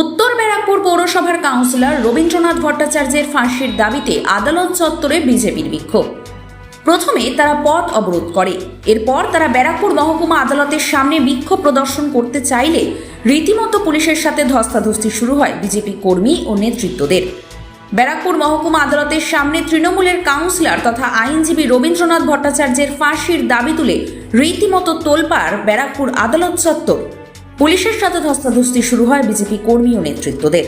উত্তর ব্যারাকপুর পৌরসভার কাউন্সিলর রবীন্দ্রনাথ ভট্টাচার্যের ফাঁসির দাবিতে আদালত চত্বরে বিজেপির বিক্ষোভ। প্রথমে তারা পথ অবরোধ করে। এরপর তারা ব্যারাকপুর মহকুমা আদালতের সামনে বিক্ষোভ প্রদর্শন করতে চাইলে রীতিমতো পুলিশের সাথে ধস্তাধস্তি শুরু হয় বিজেপি কর্মী ও নেতৃত্বদের। ব্যারাকপুর মহকুমা আদালতের সামনে তৃণমূলের কাউন্সিলর তথা আইনজীবী রবীন্দ্রনাথ ভট্টাচার্যের ফাঁসির দাবি তুলে রীতিমতো তোলপাড় ব্যারাকপুর আদালত চত্বর। পুলিশের সাথে ধস্তাধস্তি শুরু হয় বিজেপি কর্মী ও নেতৃত্বদের।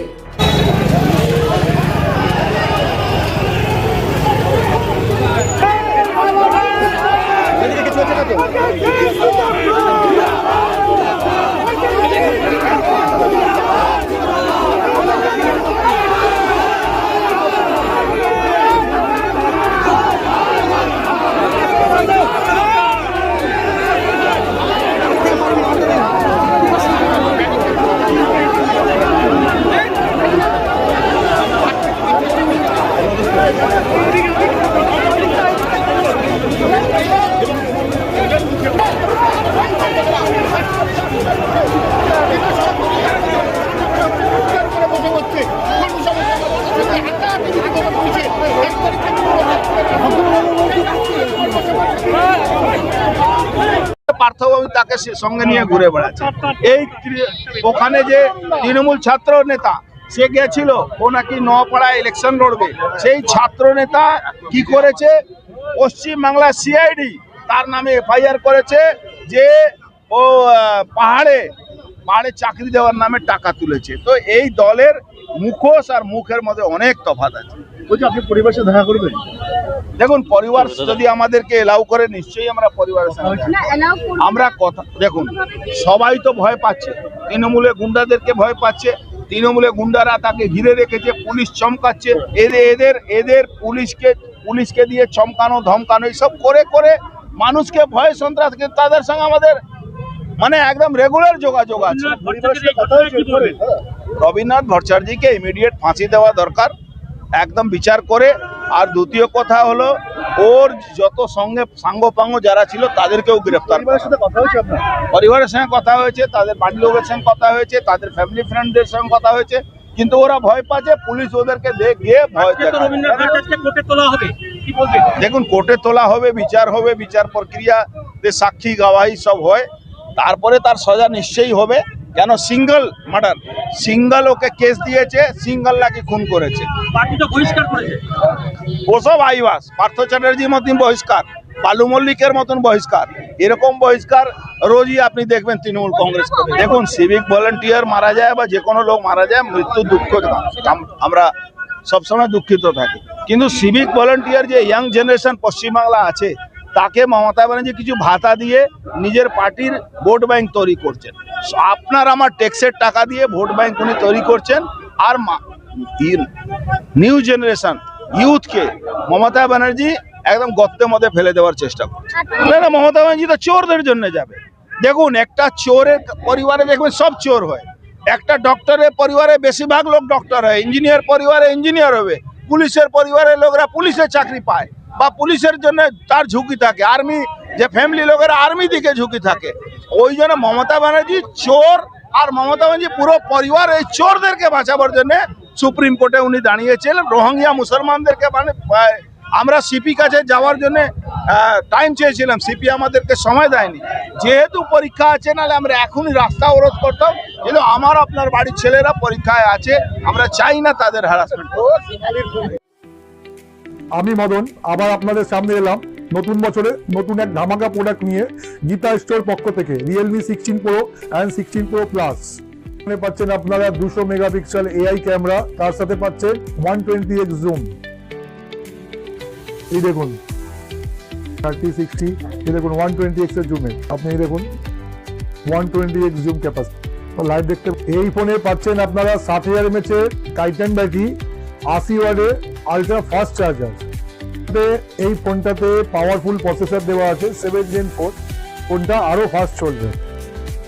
পার্থবাবু তাকে সে সঙ্গে নিয়ে ঘুরে বেড়াচ্ছে। এই ওখানে যে তৃণমূল ছাত্র নেতা, সে গেছিল, ও নাকি নপাড়ায় ইলেকশন লড়বে। সেই ছাত্র নেতা কি করেছে? পশ্চিম বাংলা সিআইডি তার নামে এফআইআর করেছে যে ও পাহাড়ে পাহাড়ে চাকরি দেওয়ার নামে টাকা তুলেছে। তো এই দলের মুখোশ আর মুখের মধ্যে অনেক তফাৎ আছে। বলছি আপনি পরিবারের সাথে দেখা করবেন? দেখুন পরিবার যদি আমাদেরকে এলাউ করে নিশ্চয়ই আমরা পরিবারের করবে। আমরা কথা দেখুন সবাই তো ভয় পাচ্ছে। তৃণমূলে গুন্ডাদেরকে ভয় পাচ্ছে। তৃণমূলে গুন্ডারা তাকে ঘিরে রেখেছে পুলিশ চমকাচ্ছে। এদের এদের এদের পুলিশকে পুলিশকে দিয়ে চমকানো ধমকানো এইসব করে করে মানুষকে ভয় সন্ত্রাস তাদের সঙ্গে আমাদের মানে একদম রেগুলার যোগাযোগ আছে। সাথে রবীন্দ্রনাথ ভট্টাচার্যকে ইমিডিয়েট ফাঁসি দেওয়া দরকার। একদম বিচার করে। আর দ্বিতীয় কথা হলো ওর যত সঙ্গে সাঙ্গপাঙ্গ যারা ছিল তাদেরকেও গ্রেফতার। পরিবারের সাথে কথা হয়েছে পরিবারের সঙ্গে কথা হয়েছে তাদের বাড়ির লোকের সঙ্গে কথা হয়েছে তাদের ফ্যামিলি ফ্রেন্ডদের সঙ্গে কথা হয়েছে কিন্তু ওরা ভয় পাচ্ছে পুলিশ ওদেরকে দেখ গিয়ে ভয় দেখুন কোর্টে তোলা হবে বিচার হবে বিচার প্রক্রিয়া সাক্ষী গাওয়াই সব হয়। তারপরে তার সাজা নিশ্চয়ই হবে। কেন single murder? Single okay case দিয়েছে সিঙ্গল নাকি খুন করেছে। ওসব আইবাস পার্থ চ্যাটার্জির মতন বহিষ্কার বালু মল্লিকের মতন বহিষ্কার। এরকম বহিষ্কার রোজই আপনি দেখবেন তৃণমূল কংগ্রেস দেখুন সিভিক ভলেন্টিয়ার মারা যায় বা যে কোনো লোক মারা যায় মৃত্যু দুঃখ আমরা সবসময় দুঃখিত থাকি। কিন্তু সিভিক ভলেন্টিয়ার যে ইয়াং জেনারেশন পশ্চিমবাংলা আছে তাকে মমতা ব্যানার্জি কিছু ভাতা দিয়ে নিজের পার্টির ভোট ব্যাংক তৈরি করছেন। আপনার আমার ট্যাক্সের টাকা দিয়ে ভোট ব্যাংক উনি তৈরি করছেন আর নিউ জেনারেশন ইউথকে মমতা ব্যানার্জি একদম গর্তের মধ্যে ফেলে দেওয়ার চেষ্টা করছে। না মমতা ব্যানার্জি তো চোরদের জন্য যাবে। দেখুন, একটা চোরের পরিবারে দেখবেন সব চোর হয়। একটা ডক্টরের পরিবারে বেশিরভাগ লোক ডক্টর হয়। ইঞ্জিনিয়ার পরিবারে ইঞ্জিনিয়ার হবে। পুলিশের পরিবারের লোকরা পুলিশের চাকরি পায়। বা পুলিশের জন্য তার ঝুঁকি থাকে। আর্মি যে ফ্যামিলি লোকেরা আর্মি দিকে ঝুঁকি থাকে। ওই জন্য মমতা ব্যানার্জি চোর আর মমতা ব্যানার্জি পুরো পরিবার এই চোরদেরকে বাঁচাবার জন্য সুপ্রিম কোর্টে উনি দাঁড়িয়েছিলেন। রোহিঙ্গা মুসলমানদেরকে মানে আমরা সিপি কাছে যাওয়ার জন্য টাইম চেয়েছিলাম। সিপি আমাদেরকে সময় দেয়নি। যেহেতু পরীক্ষা আছে, নাহলে আমরা এখনই রাস্তা অবরোধ করতাম কিন্তু আমার আপনার বাড়ির ছেলেরা পরীক্ষায় আছে, আমরা চাই না তাদের হ্যারাসমেন্ট আমি মদন, আবার আপনাদের সামনে এলাম নতুন বছরে নতুন এক ধামাকা প্রোডাক্ট নিয়ে গীতা স্টোর পক্ষ থেকে Realme sixteen pro and sixteen pro plus এখানে পাচ্ছেন আপনারা দুশো মেগাপিক্সেল এআই ক্যামেরা তার সাথে পাচ্ছেন ওয়ান টোয়েন্টি এক্স জুম এই দেখুন থার্টি সিক্সটি এই দেখুন ওয়ান টোয়েন্টি এক্সের জুমে আপনি এই দেখুন one twenty X zoom capacity live দেখতে এই ফোনে পাচ্ছেন আপনারা সাত হাজার এমএচ এর টাইটান ব্যাটারি আশি ওয়ার্ডের আলট্রা ফাস্ট চার্জার এই ফোনটাতে পাওয়ারফুল প্রসেসর দেওয়া আছে সেভেন জেন ফোর ফোনটা আরও ফাস্ট চলবে।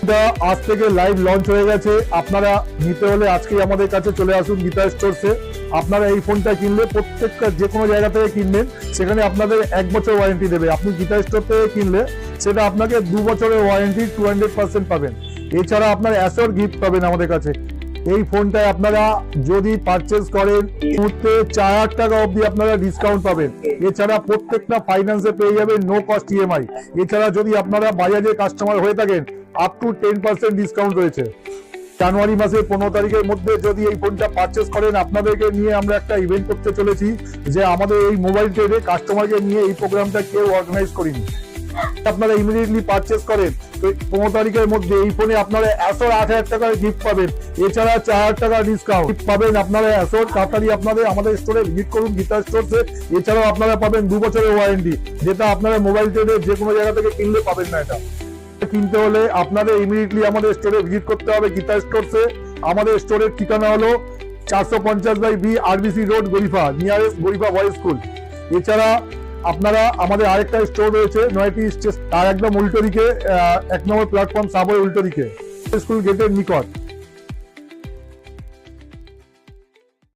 এটা আজ থেকে লাইভ লঞ্চ হয়ে গেছে। আপনারা নিতে হলে আজকেই আমাদের কাছে চলে আসুন গীতা স্টোরসে আপনারা এই ফোনটা কিনলে প্রত্যেকটা যে কোনো জায়গা থেকে কিনবেন, সেখানে আপনাদের এক বছর ওয়ারেন্টি দেবে। আপনি গীতা স্টোর থেকে কিনলে সেটা আপনাকে দু বছরের ওয়ারেন্টি টু হান্ড্রেড পার্সেন্ট পাবেন। এছাড়া আপনার অ্যাসোর গিফট পাবেন আমাদের কাছে। এই ফোনটা আপনারা যদি পারচেস করেন মুহূর্তে চার হাজার টাকা অবধি আপনারা ডিসকাউন্ট পাবেন। এছাড়া প্রত্যেকটা ফাইন্যান্সে পেয়ে যাবেন নো কস্ট ইএমআই এছাড়া যদি আপনারা বাজাজের কাস্টমার হয়ে থাকেন up to ten percent discount রয়েছে। জানুয়ারি মাসের পনেরো তারিখের মধ্যে যদি এই ফোনটা পারচেস করেন, আপনাদেরকে নিয়ে আমরা একটা ইভেন্ট করতে চলেছি যে আমাদের এই মোবাইল ট্রেডে কাস্টমারকে নিয়ে এই প্রোগ্রামটা কেউ অর্গানাইজ করিনি। আপনারা ইমিডিয়েটলি পারচেস করেন। পনেরো তারিখের মধ্যে এই ফোনে আপনারা একশো আট হাজার টাকার গিফট পাবেন। এছাড়া চার হাজার টাকা ডিসকাউন্ট পাবেন আপনারা একশো তাড়াতাড়ি আপনাদের আমাদের স্টোরে ভিজিট করুন গীতা স্টোরসে এছাড়াও আপনারা পাবেন দু বছরের ওয়ারেন্টি যেটা আপনারা মোবাইল ট্রেডে যে কোনো জায়গা থেকে কিনলে পাবেন না এটা। কিনতে হলে আপনাদের ইমিডিয়েটলি আমাদের স্টোরে ভিজিট করতে হবে গীতা স্টোরসে আমাদের স্টোরের ঠিকানা হলো চারশো পঞ্চাশ by B RBC road Garifa nearest Garifa boys school এছাড়া আপনারা আমাদের আরেকটা স্টোর রয়েছে, নয়টি স্টেশন তার একদম উল্টো দিকে এক নম্বর প্ল্যাটফর্ম সাবওয়ে উল্টো দিকে স্কুল গেটের নিকট।